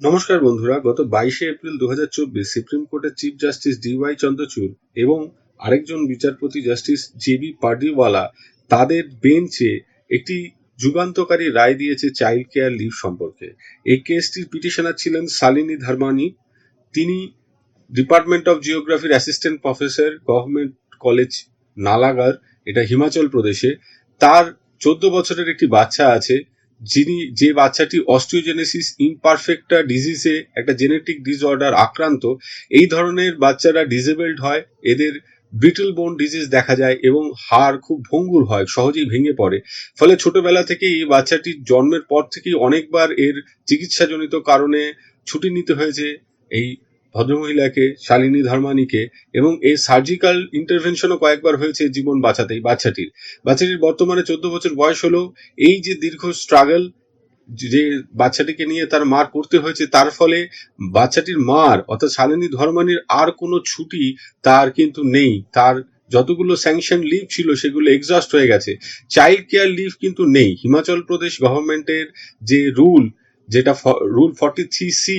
নমস্কার বন্ধুরা, গত বাইশে এপ্রিল দু সুপ্রিম কোর্টের চিফ জাস্টিস ডিওয়াই চন্দ্রচূড় এবং আরেকজন বিচারপতি জাস্টিস জেবি পার্ডিওয়ালা তাদের বেঞ্চে একটি যুগান্তকারী রায় দিয়েছে চাইল্ড কেয়ার লিভ সম্পর্কে। এই কেসটির পিটিশনার ছিলেন শালিনী ধর্মানি। তিনি department of জিওগ্রাফির assistant professor, government college Nalagarh এটা হিমাচল প্রদেশে। তার চোদ্দ বছরের একটি বাচ্চা আছে। যিনি যে বাচ্চাটি অস্টিওজেনেসিস ইমপারফেক্টা ডিজিজে একটা জেনেটিক ডিসঅর্ডার আক্রান্ত, এই ধরনের বাচ্চারা ডিসেবলড হয়, এদের ব্রিটল বোন ডিজিজ দেখা যায় এবং হাড় খুব ভঙ্গুর হয়, সহজেই ভেঙে পড়ে। ফলে ছোটবেলা থেকেই এই বাচ্চাটির জন্মের পর থেকেই অনেকবার এর চিকিৎসাজনিত কারণে ছুটি নিতে হয়েছে। এই ভদ্রমহিলাকে, শালিনী ধর্মানীকে এবং এই সার্জিক্যাল ইন্টারভেনশনও কয়েকবার হয়েছে জীবন বাঁচাতে বাচ্চাটির। বাচ্চাটির বর্তমানে চোদ্দ বছর বয়স হলো। এই যে দীর্ঘ স্ট্রাগল যে বাচ্চাটিকে নিয়ে তার মার করতে হয়েছে, তার ফলে বাচ্চাটির মার অর্থাৎ শালিনী ধর্মানীর আর কোনো ছুটি তার কিন্তু নেই। তার যতগুলো স্যাংশন লিভ ছিল সেগুলো এক্সস্ট হয়ে গেছে। চাইল্ড কেয়ার লিভ কিন্তু নেই। হিমাচল প্রদেশ গভর্নমেন্টের যে রুল যেটা রুল ফর্টি থ্রি সি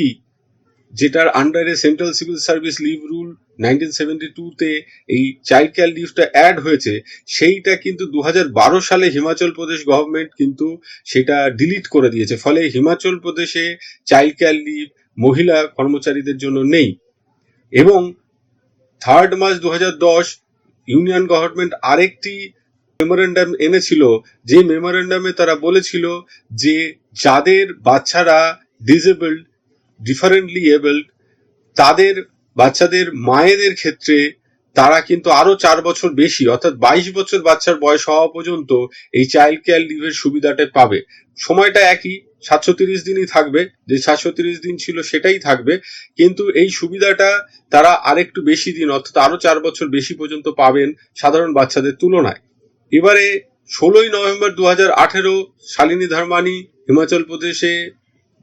যেটার আন্ডারে central civil service leave rule nineteen seventy টুতে এই চাইল্ড কেয়ার লিভটা অ্যাড হয়েছে, সেইটা কিন্তু দু বারো সালে হিমাচল প্রদেশ গভর্নমেন্ট কিন্তু সেটা ডিলিট করে দিয়েছে। ফলে হিমাচল প্রদেশে চাইল্ড কেয়ার লিভ মহিলা কর্মচারীদের জন্য নেই। এবং থার্ড মার্চ দু দশ ইউনিয়ন গভর্নমেন্ট আরেকটি মেমোরেন্ডাম এনেছিল, যে মেমোরেন্ডামে তারা বলেছিল যে যাদের বাচ্চারা ডিসেবলড ডিফারেন্টলি এবলড তাদের, বাচ্চাদের, মায়েদের ক্ষেত্রে তারা কিন্তু আরও চার বছর বেশি, অর্থাৎ বাইশ বছর বাচ্চার বয়স হওয়া পর্যন্ত এই চাইল্ড কেয়ার লিভের সুবিধাটা পাবে। সময়টা একই, সাতশো তিরিশ দিনই থাকবে, যে সাতশো তিরিশ দিন ছিল সেটাই থাকবে, কিন্তু এই সুবিধাটা তারা আরেকটু বেশি দিন, অর্থাৎ আরও চার বছর বেশি পর্যন্ত পাবেন সাধারণ বাচ্চাদের তুলনায়। এবারে ষোলোই নভেম্বর দু হাজার আঠেরো, শালিনী ধর্মানী, হিমাচল প্রদেশে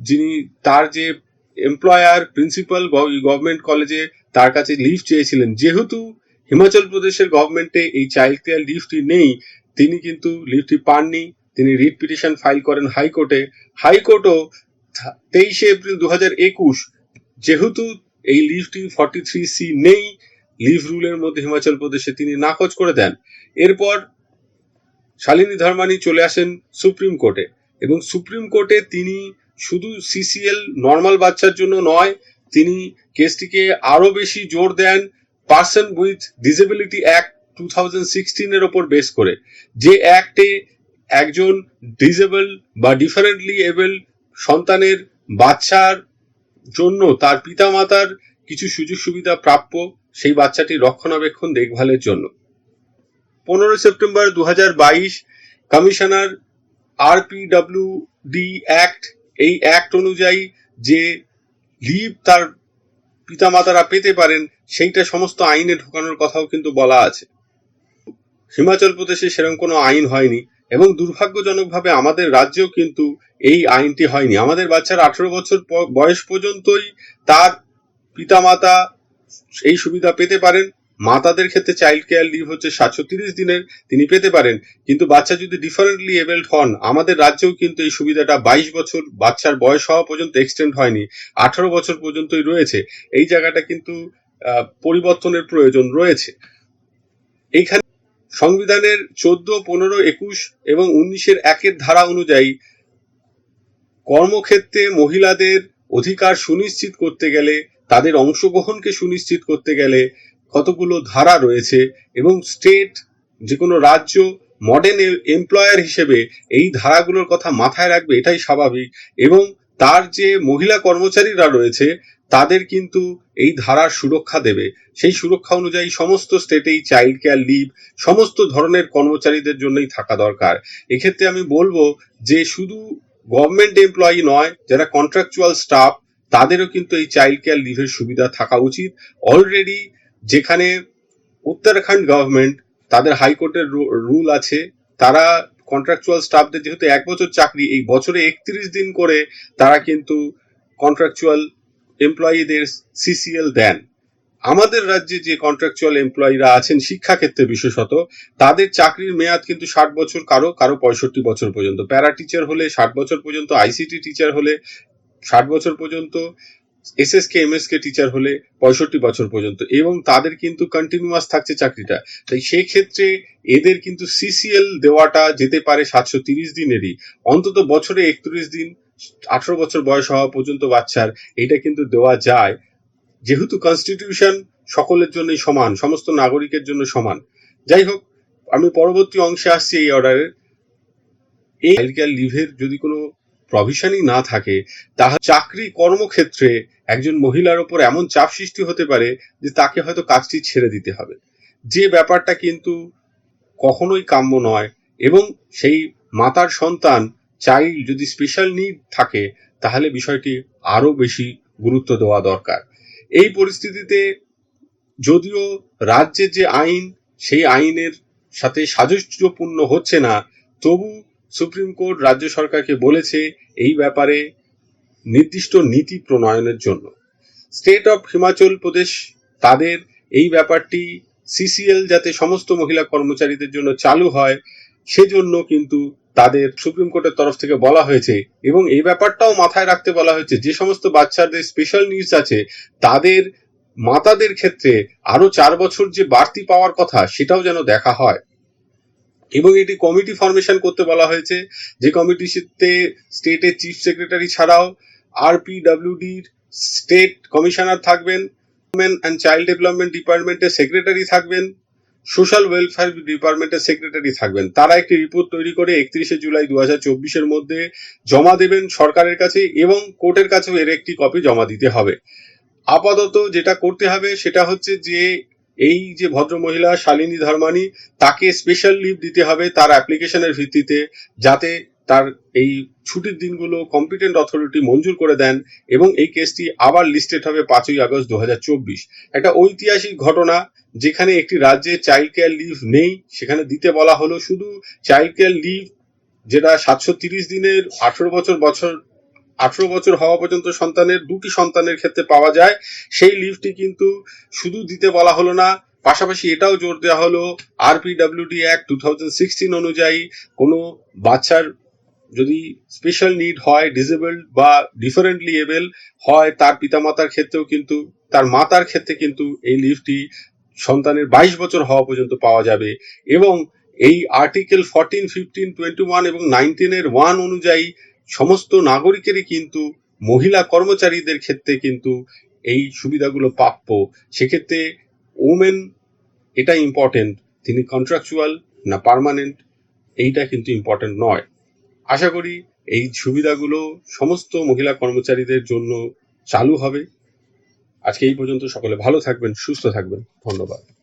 যিনি তার যে এমপ্লয়ার প্রিন্সিপাল গভর্নমেন্ট কলেজে তার কাছে লিভ চেয়েছিলেন। যেহেতু হিমাচল প্রদেশের গভর্নমেন্টে এই চাইল্ড কেয়ার লিভটি নেই, তিনি কিন্তু লিভটি পাননি। তিনি রিট পিটিশন ফাইল করেন হাইকোর্টে। হাইকোর্টও তেইশে এপ্রিল দু একুশ, যেহেতু এই লিভটি ফর্টি থ্রি সি নেই লিভ রুলের মধ্যে হিমাচল প্রদেশে তিনি নাকচ করে দেন। এরপর শালিনী ধর্মানি চলে আসেন সুপ্রিম কোর্টে এবং সুপ্রিম কোর্টে তিনি শুধু সিসিএল নর্মাল বাচ্চার জন্য নয়, তিনি কেসটিকে আরও বেশি জোর দেন person with disability act two thousand সিক্সটিনের ওপর বেস করে। যে অ্যাক্টে একজন ডিসেবল বা ডিফারেন্টলি এবল সন্তানের বাচ্চার জন্য তার পিতামাতার কিছু সুযোগ সুবিধা প্রাপ্য, সেই বাচ্চাটি রক্ষণাবেক্ষণ দেখভালের জন্য। পনেরোই সেপ্টেম্বর দু হাজার বাইশ কমিশনার আরপিডব্লিউ ডি অ্যাক্ট এই অ্যাক্ট অনুযায়ী যে লিভ তার পিতামাতারা পেতে পারেন, সেইটা সমস্ত আইনে ঢোকানোর কথাও কিন্তু বলা আছে। হিমাচল প্রদেশে সেরকম কোনো আইন হয়নি এবং দুর্ভাগ্যজনকভাবে আমাদের রাজ্যেও কিন্তু এই আইনটি হয়নি। আমাদের বাচ্চার আঠেরো বছর বয়স পর্যন্তই তার পিতামাতা এই সুবিধা পেতে পারেন। মাতাদের ক্ষেত্রে চাইল্ড কেয়ার লিভ হচ্ছে সাতশো তিরিশ দিনের, তিনি পেতে পারেন। কিন্তু বাচ্চা যদি ডিফারেন্টলি এবেলড হন, আমাদের রাজ্যেও কিন্তু এই সুবিধাটা বাইশ বছর বাচ্চার বয়স হওয়া পর্যন্ত এক্সটেন্ড হয়নি, আঠারো বছর পর্যন্তই রয়েছে। এই জায়গাটা কিন্তু পরিবর্তনের প্রয়োজন রয়েছে। এইখানে সংবিধানের চোদ্দ, পনেরো, একুশ এবং উনিশের একের ধারা অনুযায়ী কর্মক্ষেত্রে মহিলাদের অধিকার সুনিশ্চিত করতে গেলে, তাদের অংশগ্রহণকে সুনিশ্চিত করতে গেলে কতগুলো ধারা রয়েছে এবং স্টেট যে কোনো রাজ্য মডার্ন এমপ্লয়ার হিসেবে এই ধারাগুলোর কথা মাথায় রাখবে, এটাই স্বাভাবিক। এবং তার যে মহিলা কর্মচারীরা রয়েছে, তাদের কিন্তু এই ধারার সুরক্ষা দেবে। সেই সুরক্ষা অনুযায়ী সমস্ত স্টেটেই চাইল্ড কেয়ার লিভ সমস্ত ধরনের কর্মচারীদের জন্যই থাকা দরকার। এক্ষেত্রে আমি বলব যে শুধু গভর্নমেন্ট এমপ্লয়ি নয়, যারা কন্ট্রাকচুয়াল স্টাফ তাদেরও কিন্তু এই চাইল্ড কেয়ার লিভের সুবিধা থাকা উচিত। অলরেডি যেখানে উত্তরাখণ্ড গভর্নমেন্ট তাদের হাইকোর্টের রুল আছে, তারা কন্ট্রাকচুয়াল স্টাফদের যেহেতু এক বছর চাকরি, এই বছরে একত্রিশ দিন করে তারা কিন্তু কন্ট্রাকচুয়াল এমপ্লয়ীদের সিসিএল দেন। আমাদের রাজ্যে যে কন্ট্রাকচুয়াল এমপ্লয়িরা আছেন শিক্ষাক্ষেত্রে বিশেষত, তাদের চাকরির মেয়াদ কিন্তু ষাট বছর, কারও কারও পঁয়ষট্টি বছর পর্যন্ত। প্যারা টিচার হলে ষাট বছর পর্যন্ত, আইসিটি টিচার হলে ষাট বছর পর্যন্ত এসএসকে এমএসকে টিচার হলে পঁয়ষট্টি বছর পর্যন্ত, এবং তাদের কিন্তু কন্টিনিউয়াস থাকছে চাকরিটা। তাই সেই ক্ষেত্রে এদের কিন্তু সিসিএল দেওয়াটা যেতে পারে সাতশো তিরিশ দিনেরই। অন্তত বছরে একত্রিশ দিন, আঠারো বছর বয়স হওয়া পর্যন্ত বাচ্চার এটা কিন্তু দেওয়া যায়। যেহেতু কনস্টিটিউশন সকলের জন্যই সমান, সমস্ত নাগরিকের জন্য সমান। যাই হোক, আমি পরবর্তী অংশে আসছি এই অর্ডারের এই লিভের যদি কোনো প্রভিশনই না থাকে, তাহলে চাকরি কর্মক্ষেত্রে একজন মহিলার ওপর এমন চাপ সৃষ্টি হতে পারে যে তাকে হয়তো কাজটি ছেড়ে দিতে হবে। যে ব্যাপারটা কিন্তু কখনোই কাম্য নয় এবং সেই মাতার সন্তান চাইল্ড যদি স্পেশাল নিড থাকে, তাহলে বিষয়টি আরও বেশি গুরুত্ব দেওয়া দরকার। এই পরিস্থিতিতে যদিও রাজ্যের যে আইন, সেই আইনের সাথে সাযুজ্যপূর্ণ হচ্ছে না, তবু সুপ্রিম কোর্ট রাজ্য সরকারকে বলেছে এই ব্যাপারে নির্দিষ্ট নীতি প্রণয়নের জন্য। স্টেট অফ হিমাচল প্রদেশ তাদের এই ব্যাপারটি সিসিএল যাতে সমস্ত মহিলা কর্মচারীদের জন্য চালু হয়, সেজন্য কিন্তু তাদের সুপ্রিম কোর্টের তরফ থেকে বলা হয়েছে এবং এই ব্যাপারটাও মাথায় রাখতে বলা হয়েছে, যে সমস্ত বাচ্চাদের স্পেশাল নিডস আছে, তাদের মাতাদের ক্ষেত্রে আরও চার বছর যে বাড়তি পাওয়ার কথা সেটাও যেন দেখা হয়। এবং এটি কমিটি ফরমেশন করতে বলা হয়েছে, যে কমিটিতে স্টেটের চিফ সেক্রেটারি ছাড়াও আরপিডব্লিউডির স্টেট কমিশনার থাকবেন উমেন অ্যান্ড চাইল্ড ডেভেলপমেন্ট ডিপার্টমেন্টের সেক্রেটারি থাকবেন সোশ্যাল ওয়েলফেয়ার ডিপার্টমেন্টের সেক্রেটারি থাকবেন। তারা একটি রিপোর্ট তৈরি করে একত্রিশে জুলাই দু হাজার চব্বিশের মধ্যে জমা দেবেন সরকারের কাছে এবং কোর্টের কাছেও এর একটি কপি জমা দিতে হবে। আপাতত যেটা করতে হবে সেটা হচ্ছে যে, এই যে ভদ্র মহিলা শালিনী ধর্মানী তাকে স্পেশাল লিভ দিতে হবে তার অ্যাপ্লিকেশনের ভিত্তিতে যাতে তার এই ছুটির দিনগুলো কম্পিটেন্ট অথরিটি মঞ্জুর করে দেন এবং এই কেসটি আবার লিস্টেড হবে পাঁচই আগস্ট দু হাজার চব্বিশ। একটা ঐতিহাসিক ঘটনা, যেখানে একটি রাজ্যে চাইল্ড কেয়ার লিভ নেই, সেখানে দিতে বলা হলো শুধু চাইল্ড কেয়ার লিভ যেটা সাতশো তিরিশ দিনের, আঠেরো বছর বছর, আঠেরো বছর হওয়া পর্যন্ত সন্তানের, দুটি সন্তানের ক্ষেত্রে পাওয়া যায়। সেই লিভটি কিন্তু শুধু দিতে বলা হলো না, পাশাপাশি এটাও জোর দেওয়া হলো RPWD act two thousand sixteen অনুযায়ী কোনো বাচ্চার যদি স্পেশাল নিড হয় ডিসেবলড বা ডিফারেন্টলি এবেল হয়, তার পিতামাতার ক্ষেত্রেও কিন্তু, তার মাতার ক্ষেত্রে কিন্তু এই লিভটি সন্তানের বাইশ বছর হওয়া পর্যন্ত পাওয়া যাবে। এবং এই article fourteen fifteen twenty one এবং নাইনটিনের ওয়ান অনুযায়ী সমস্ত নাগরিকেরই কিন্তু মহিলা কর্মচারীদের ক্ষেত্রে কিন্তু এই সুবিধাগুলো প্রাপ্য। সেক্ষেত্রে ওমেন এটা ইম্পর্টেন্ট তিনি কন্ট্রাকচুয়াল না পার্মানেন্ট এইটা কিন্তু ইম্পর্টেন্ট নয়। আশা করি এই সুবিধাগুলো সমস্ত মহিলা কর্মচারীদের জন্য চালু হবে। আজকে এই পর্যন্ত সকলে ভালো থাকবেন, সুস্থ থাকবেন। ধন্যবাদ।